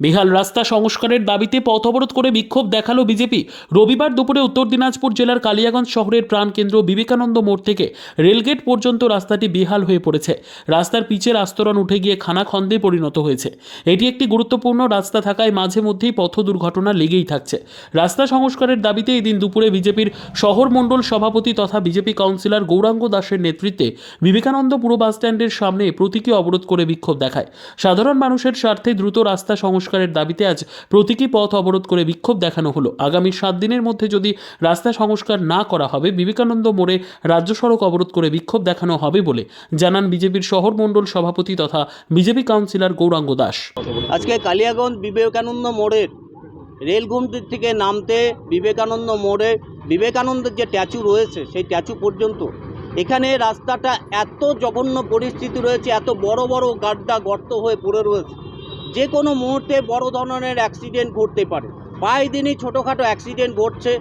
বিহাল রাস্তা সংস্কারের দাবিতে পথ অবরোধ করে বিক্ষোভ দেখাল বিজেপি। রবিবার দুপুরে উত্তর দিনাজপুর জেলার কালিয়াগঞ্জ শহরের প্রাণকেন্দ্র বিবেকানন্দ মোড় থেকে রেলগেট পর্যন্ত রাস্তাটি বেহাল হয়ে পড়েছে। রাস্তার পিচের আস্তরণ উঠে গিয়ে খানাখন্দে পরিণত হয়েছে। এটি একটি গুরুত্বপূর্ণ রাস্তা থাকায় মাঝে মধ্যেই পথ দুর্ঘটনা লেগেই থাকছে। রাস্তা সংস্কারের দাবিতে এদিন দুপুরে বিজেপির শহর মণ্ডল সভাপতি তথা বিজেপি কাউন্সিলর গৌরাঙ্গ দাসের নেতৃত্বে বিবেকানন্দ পুরো বাসস্ট্যান্ডের সামনে প্রতীকী অবরোধ করে বিক্ষোভ দেখায়। সাধারণ মানুষের স্বার্থে দ্রুত রাস্তা সংস্কারের দাবিতে আজ প্রতীকী পথ অবরোধ করে বিক্ষোভ দেখানো হলো। আগামী সাত দিনের মধ্যে যদি রাস্তা সংস্কার না করা হবে, বিবেকানন্দ মোড়ে রাজ্য সড়ক অবরোধ করে বিক্ষোভ দেখানো হবে বলে জানান বিজেপির শহর মণ্ডল সভাপতি তথা বিজেপি কাউন্সিলর গৌরাঙ্গ দাস। আজকে কালিয়াগঞ্জ বিবেকানন্দ মোড়ের রেলগুমটি থেকে নামতে বিবেকানন্দ মোড়ে বিবেকানন্দের যে স্ট্যাচু রয়েছে, সেই স্ট্যাচু পর্যন্ত এখানে রাস্তাটা এত জঘন্য পরিস্থিতি রয়েছে, এত বড় বড় গাড্ডা গর্ত হয়ে পড়ে রয়েছে। যে কোনো মুহূর্তে বড় ধরনের অ্যাক্সিডেন্ট ঘটতে পারে। প্রায় দিনই ছোটোখাটো অ্যাক্সিডেন্ট ঘটছে।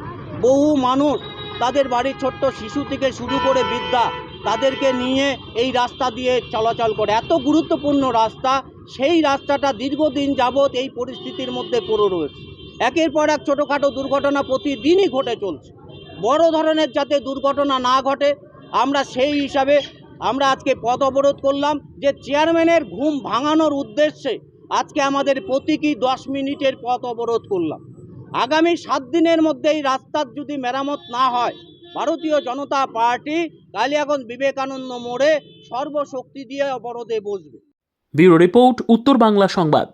বহু মানুষ তাদের বাড়ির ছোট্ট শিশু থেকে শুরু করে বৃদ্ধা তাদেরকে নিয়ে এই রাস্তা দিয়ে চলাচল করে। এত গুরুত্বপূর্ণ রাস্তা, সেই রাস্তাটা দীর্ঘদিন যাবৎ এই পরিস্থিতির মধ্যে পড়ে রয়েছে। একের পর এক ছোটোখাটো দুর্ঘটনা প্রতিদিনই ঘটে চলছে। বড় ধরনের যাতে দুর্ঘটনা না ঘটে, আমরা সেই হিসাবে আমরা আজকে পথ অবরোধ করলাম যে চেয়ারম্যানের ঘুম ভাঙানোর উদ্দেশ্যে আজকে আমাদের প্রতীকী দশ মিনিটের পথ অবরোধ করলাম। আগামী সাত দিনের মধ্যে এই রাস্তার যদি মেরামত না হয়, ভারতীয় জনতা পার্টি কালিয়াগঞ্জ বিবেকানন্দ মোড়ে সর্বশক্তি দিয়ে অবরোধে বসবে। ব্যুরো রিপোর্ট, উত্তর বাংলা সংবাদ।